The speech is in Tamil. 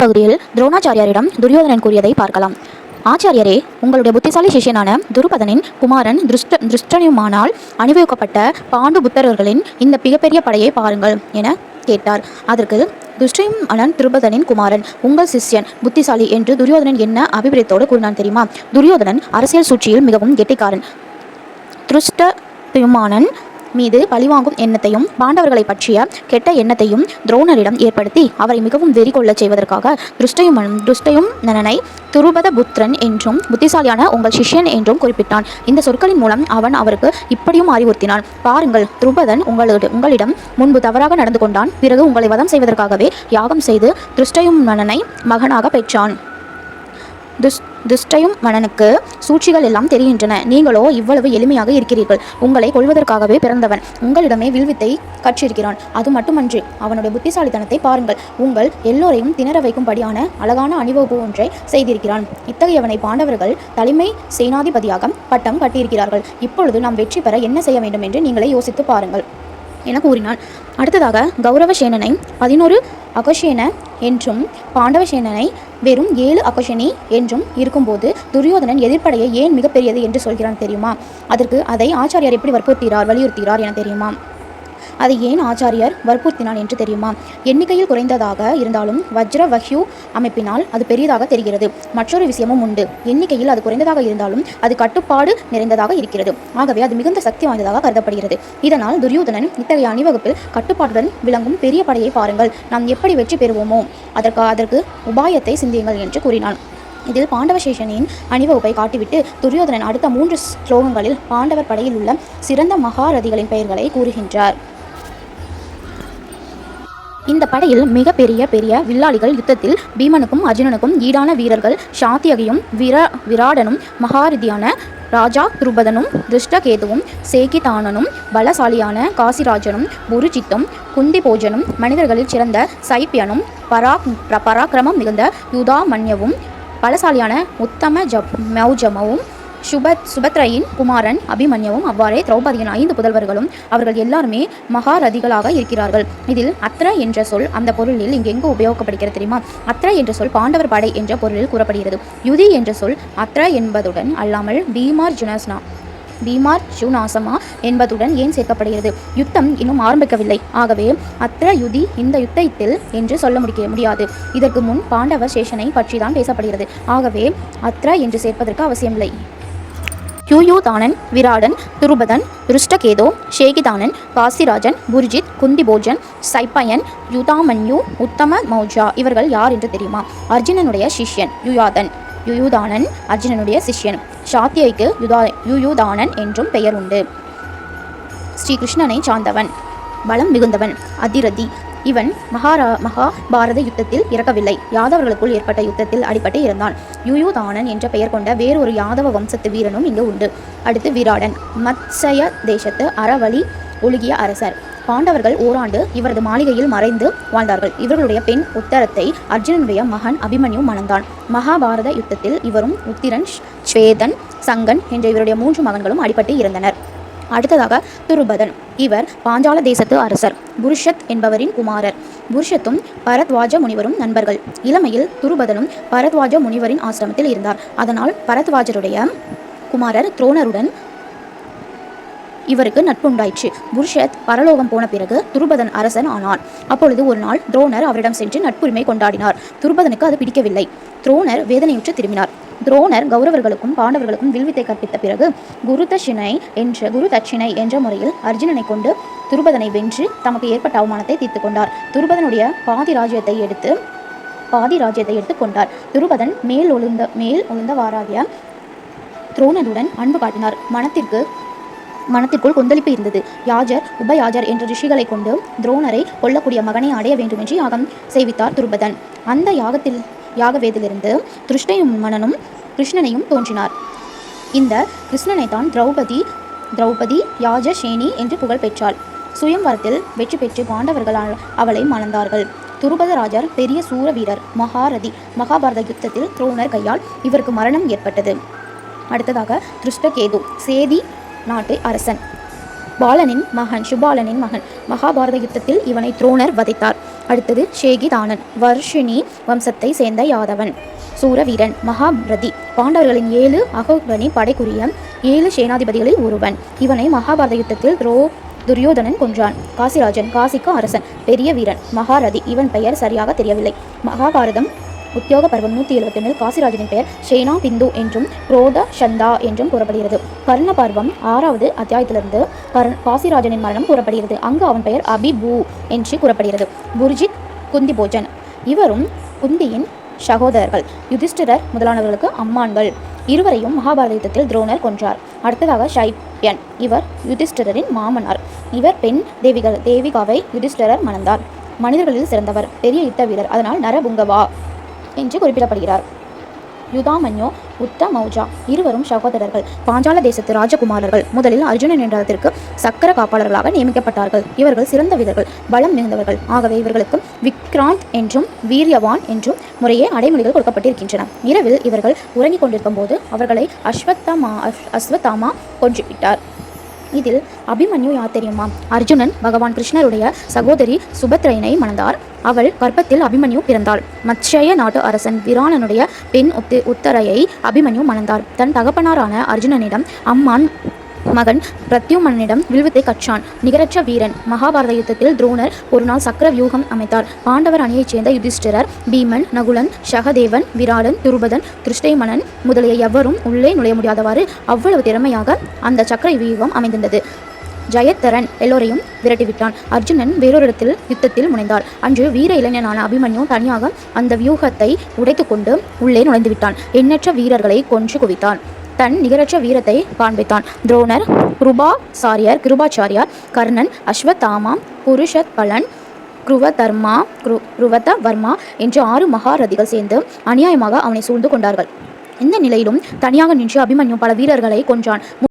பகுதியில் துரோணாச்சாரியாரிடம் துரியோதனன் கூறியதை பார்க்கலாம். ஆச்சாரியரே உங்களுடைய புத்திசாலி சிஷ்யனான துருபதனின் குமாரன் திருஷ்ட திருஷ்டனுமானால் அணிவகுக்கப்பட்ட பாண்டு புத்தரர்களின் இந்த மிகப்பெரிய படையை பாருங்கள் என கேட்டார். அதற்கு துஷ்டியும் அனன் திருபதனின் குமாரன் உங்கள் சிஷ்யன் புத்திசாலி என்று துரியோதனன் என்ன அபிப்பிராயத்தோடு கூறினான் தெரியுமா? துரியோதனன் அரசியல் சூழ்ச்சியில் மிகவும் கெட்டிக்காரன். திருஷ்டயுமானன் மீது பழிவாங்கும் எண்ணத்தையும் பாண்டவர்களை பற்றிய கெட்ட எண்ணத்தையும் துரோணரிடம் ஏற்படுத்தி அவரை மிகவும் வெறி கொள்ளச் செய்வதற்காக திருஷ்டயுமன் துஷ்டயும் நனனை துருபத புத்திரன் என்றும் புத்திசாலியான உங்கள் சிஷ்யன் என்றும் குறிப்பிட்டான். இந்த சொற்களின் மூலம் அவன் அவருக்கு இப்படியும் அறிவுறுத்தினான். பாருங்கள் துருபதன் உங்களோடு உங்களிடம் முன்பு தவறாக நடந்து கொண்டான். பிறகு உங்களை வதம் செய்வதற்காகவே யாகம் செய்து திருஷ்டயும் மனனை மகனாக பெற்றான். துஷ் துஷ்டயும் மனனுக்கு சூழ்ச்சிகள் எல்லாம் தெரிகின்றன. நீங்களோ இவ்வளவு எளிமையாக இருக்கிறீர்கள். உங்களை கொள்வதற்காகவே பிறந்தவன். உங்களிடமே வில்வித்தை கற்றிருக்கிறான். அது மட்டுமன்றி அவனுடைய புத்திசாலித்தனத்தை பாருங்கள். உங்கள் எல்லோரையும் திணற வைக்கும்படியான அழகான அணிவகுப்பு ஒன்றை செய்திருக்கிறான். இத்தகையவனை பாண்டவர்கள் தலைமை சேனாதிபதியாக பட்டம் கட்டியிருக்கிறார்கள். இப்பொழுது நாம் வெற்றி பெற என்ன செய்ய வேண்டும் என்று நீங்களே யோசித்து பாருங்கள். என கூறினான் அடுத்ததாக கௌரவசேனனை பதினோரு அகசேன என்றும் பாண்டவசேனனை வெறும் ஏழு அகஷனி என்றும் இருக்கும்போது துரியோதனன் எதிர்ப்படையை ஏன் மிகப்பெரியது என்று சொல்கிறான் தெரியுமா? அதற்கு அதை ஆச்சாரியார் எப்படி வற்புறுத்துகிறார் வலியுறுத்துகிறார் என தெரியுமா? அதை ஏன் ஆச்சாரியர் வற்புறுத்தினான் என்று தெரியுமா? எண்ணிக்கையில் குறைந்ததாக இருந்தாலும் வஜ்ர வஹ்யூ அமைப்பினால் அது பெரியதாக தெரிகிறது. மற்றொரு விஷயமும் உண்டு. எண்ணிக்கையில் அது குறைந்ததாக இருந்தாலும் அது கட்டுப்பாடு நிறைந்ததாக இருக்கிறது. ஆகவே அது மிகுந்த சக்தி வாய்ந்ததாக கருதப்படுகிறது. இதனால் துரியோதனன் இத்தகைய அணிவகுப்பில் கட்டுப்பாட்டுடன் விளங்கும் பெரிய படையை பாருங்கள். நாம் எப்படி வெற்றி பெறுவோமோ அதற்கு அதற்கு உபாயத்தை சிந்தியுங்கள் என்று கூறினான். இதில் பாண்டவசேஷனின் அணிவகுப்பை காட்டிவிட்டு துரியோதனன் அடுத்த மூன்று ஸ்லோகங்களில் பாண்டவர் படையில் உள்ள சிறந்த மகாரதிகளின் பெயர்களை கூறுகின்றார். இந்த படையில் மிக பெரிய பெரிய வில்லாளிகள் யுத்தத்தில் பீமனுக்கும் அர்ஜுனனுக்கும் ஈடான வீரர்கள் சாத்தியகையும் விரா விராடனும் மகாரதியான ராஜா துருபதனும் திருஷ்டகேதுவும் சேகிதானனும் பலசாலியான காசிராஜனும் புருஜித்தும் குந்திபோஜனும் மனிதர்களில் சிறந்த சைப்பியனும் பரா பராக்கிரமம் மிகுந்த யுதாமன்யவும் பலசாலியான உத்தம ஜப் மௌஜமவும் சுபத் சுபத்ரையின் குமாரன் அபிமன்யவும் அவ்வாறே திரௌபதியின் ஐந்து புதல்வர்களும் அவர்கள் எல்லாருமே மகாரதிகளாக இருக்கிறார்கள். இதில் அத்ர என்ற சொல் அந்த பொருளில் இங்கெங்கு உபயோகப்படுகிறது தெரியுமா? அத்ர என்ற சொல் பாண்டவர் படை என்ற பொருளில் கூறப்படுகிறது. யுதி என்ற சொல் அத்ர என்பதுடன் அல்லாமல் பீமார் ஜுனஸ்னா பீமார் ஜுனாசமா என்பதுடன் ஏன் சேர்க்கப்படுகிறது? யுத்தம் இன்னும் ஆரம்பிக்கவில்லை. ஆகவே அத்ர யுதி இந்த யுத்தத்தில் என்று சொல்ல முடிக்க முடியாது. இதற்கு முன் பாண்டவ சேஷனை பற்றி தான் பேசப்படுகிறது. ஆகவே அத்ர என்று சேர்ப்பதற்கு அவசியமில்லை. யூயூதானன் விராடன் துருபதன் ருஷ்டகேதோ ஷேகிதானன் காசிராஜன் புர்ஜித் குந்திபோஜன் சைப்பயன் யுதாமன்யு உத்தம மௌஜா இவர்கள் யார் என்று தெரியுமா? அர்ஜுனனுடைய சிஷ்யன் யுயாதன். யுயுதானன் அர்ஜுனனுடைய சிஷ்யன். சாத்தியைக்கு யுதா யுயுதானன் என்றும் பெயர் உண்டு ஸ்ரீகிருஷ்ணனை சார்ந்தவன். பலம் மிகுந்தவன். அதிரதி. இவன் மகாரா மகாபாரத யுத்தத்தில் இறக்கவில்லை. யாதவர்களுக்குள் ஏற்பட்ட யுத்தத்தில் அடிபட்டு இருந்தான் யுயுதானன் என்ற பெயர் கொண்ட வேறொரு யாதவ வம்சத்து வீரனும் இங்கு உண்டு. அடுத்து விராடன். மத்சய தேசத்து அறவழி ஒழுகிய அரசர். பாண்டவர்கள் ஓராண்டு இவரது மாளிகையில் மறைந்து வாழ்ந்தார்கள். இவர்களுடைய பெண் உத்தரத்தை அர்ஜுனனுடைய மகன் அபிமன்யு மணந்தான். மகாபாரத யுத்தத்தில் இவரும் உத்திரன் ஸ்வேதன் சங்கன் என்ற இவருடைய மூன்று மகன்களும் அடிபட்டு இருந்தனர் அடுத்ததாக துருபதன். இவர் பாஞ்சால தேசத்து அரசர். புருஷத் என்பவரின் குமாரர். புருஷத்தும் பரத்வாஜ முனிவரும் நண்பர்கள். இளமையில் துருபதனும் பரத்வாஜ முனிவரின் ஆசிரமத்தில் இருந்தார். அதனால் பரத்வாஜருடைய குமாரர் துரோணருடன் இவருக்கு நட்புண்டாயிற்று. புருஷத் பரலோகம் போன பிறகு துருபதன் அரசன் ஆனார் அப்பொழுது ஒரு நாள் துரோணர் அவரிடம் சென்று நட்புரிமை கொண்டாடினார். துருபதனுக்கு அது பிடிக்கவில்லை. துரோணர் வேதனையுற்று திரும்பினார். துரோணர் கௌரவர்களுக்கும் பாண்டவர்களுக்கும் வில்வித்தை கற்பித்த பிறகு குரு தட்சிணை என்ற குரு தட்சிணை என்ற முறையில் அர்ஜுனனை கொண்டு துருபதனை வென்று தமக்கு ஏற்பட்ட அவமானத்தை தீர்த்து கொண்டார். துருபதனுடைய பாதி ராஜ்யத்தை எடுத்து பாதி ராஜ்யத்தை எடுத்துக்கொண்டார் துருபதன் மேல் ஒழுந்த மேல் ஒழுந்தவாறாகிய துரோணருடன் அன்பு காட்டினார். மனத்திற்கு மனத்திற்குள் கொந்தளிப்பு இருந்தது. யாஜர் உபயாஜர் என்ற ரிஷிகளை கொண்டு துரோணரை கொல்லக்கூடிய மகனை அடைய வேண்டுமென்று யாகம் செய்வித்தார் துருபதன். அந்த யாகத்தில் யாகவேதிலிருந்து துருஷ்டையும் மனனும் கிருஷ்ணனையும் தோன்றினார். இந்த கிருஷ்ணனை தான் திரௌபதி திரௌபதி யாஜசேனி என்று புகழ் பெற்றாள். சுயம்வரத்தில் வெற்றி பெற்று பாண்டவர்களால் அவளை மணந்தார்கள். துருபதராஜர் பெரிய சூர வீரர் மகாரதி மகாபாரத யுத்தத்தில் துரோணர் கையால் இவருக்கு மரணம் ஏற்பட்டது. அடுத்ததாக திருஷ்டகேது சேதி நாட்டு அரசன். பாலனின் மகன் சுபாலனின் மகன். மகாபாரத யுத்தத்தில் இவனை துரோணர் வதைத்தார். அடுத்தது ஷேகிதானன் வர்ஷினி வம்சத்தை சேர்ந்த யாதவன். சூரவீரன் மகாபிரதி பாண்டவர்களின் ஏழு அகோகணி படைக்குரிய ஏழு சேனாதிபதிகளில் ஒருவன். இவனை மகாபாரத யுத்தத்தில் துரோ துரியோதனன் கொன்றான். காசிராஜன் காசிக்கு அரசன். பெரிய வீரன் மகாரதி. இவன் பெயர் சரியாக தெரியவில்லை. மகாபாரதம் உத்தியோக பருவம் நூற்றி எழுபத்தொன்னில் காசிராஜனின் பெயர் ஷேனா பிந்து என்றும் குரோத சந்தா என்றும் கூறப்படுகிறது. கர்ண பருவம் ஆறாவது அத்தியாயத்திலிருந்து கர்ண காசிராஜனின் மரணம் கூறப்படுகிறது. அங்கு அவன் பெயர் அபிபூ என்று கூறப்படுகிறது. குருஜித் குந்திபோஜன். இவரும் குந்தியின் சகோதரர்கள் யுதிஷ்டிரர் முதலானவர்களுக்கு அம்மான்கள். இருவரையும் மகாபாரத யுத்தத்தில் துரோணர் கொன்றார். அடுத்ததாக ஷைப்யன் இவர் யுதிஷ்டிரரின் மாமனார். இவர் பெண் தேவிகள் தேவிகாவை யுதிஷ்டிரர் மணந்தார். மனிதர்களில் சிறந்தவர் பெரிய யுத்த வீரர். அதனால் நரபுங்கவா. என்று குறிப்பிடப்படுகிறார். யுதாமன்யோ உத்த மௌஜா இருவரும் சகோதரர்கள் பாஞ்சால தேசத்து ராஜகுமாரர்கள். முதலில் அர்ஜுனன் என்றத்திற்கு சக்கர காப்பாளர்களாக நியமிக்கப்பட்டார்கள். இவர்கள் சிறந்த வீரர்கள் பலம் மிகுந்தவர்கள். ஆகவே இவர்களுக்கு விக்ராந்த் என்றும் வீரியவான் என்றும் முறையே அடைமொழிகள் கொடுக்கப்பட்டிருக்கின்றன. இரவில் இவர்கள் உறங்கிக் கொண்டிருக்கும் போது அவர்களை அஸ்வத்தமா அஸ்வத்தாமா கொன்றுவிட்டார். இதில் அபிமன்யு யார் தெரியுமா அர்ஜுனன் பகவான் கிருஷ்ணருடைய சகோதரி சுபத்ரையனை மணந்தார். அவள் கர்ப்பத்தில் அபிமன்யு பிறந்தாள். மத்ஸ்ய நாட்டு அரசன் விராணனுடைய பெண் உத்து உத்தரையை அபிமன்யு மணந்தார். தன் தகப்பனாரான அர்ஜுனனிடம் அம்மான் மகன் பிரத்யுமனிடம் வில்வித்தை கற்றான். நிகரற்ற வீரன். மகாபாரத யுத்தத்தில் துரோணர் ஒரு நாள் சக்கர வியூகம் அமைத்தார். பாண்டவர் அணியைச் சேர்ந்த யுதிஷ்டிரர் பீமன் நகுலன் சகதேவன் விராடன் துருபதன் திருஷ்டைமணன் முதலிய எவரும் உள்ளே நுழைய முடியாதவாறு அவ்வளவு திறமையாக அந்த சக்கர வியூகம் அமைந்திருந்தது. ஜெயத்தரன் எல்லோரையும் விரட்டிவிட்டான். அர்ஜுனன் வேறொரு இடத்தில் யுத்தத்தில் முனைந்தார். அன்று வீர இளைஞனான அபிமன்யு தனியாக அந்த வியூகத்தை உடைத்துக்கொண்டு உள்ளே நுழைந்து விட்டான் எண்ணற்ற வீரர்களை கொன்று குவித்தான். தன் நிகரற்ற வீரத்தை காண்பித்தான். துரோணர் கிருபாசாரியர் கிருபாச்சாரியார் கர்ணன் அஸ்வத்தாமா புருஷத்பலன் குருவதர்மா குரு குருவத வர்மா என்று ஆறு மகாரதிகள் சேர்ந்து அநியாயமாக அவனை சூழ்ந்து கொண்டார்கள். இந்த நிலையிலும் தனியாக நின்று அபிமன்யு பல வீரர்களை கொன்றான்.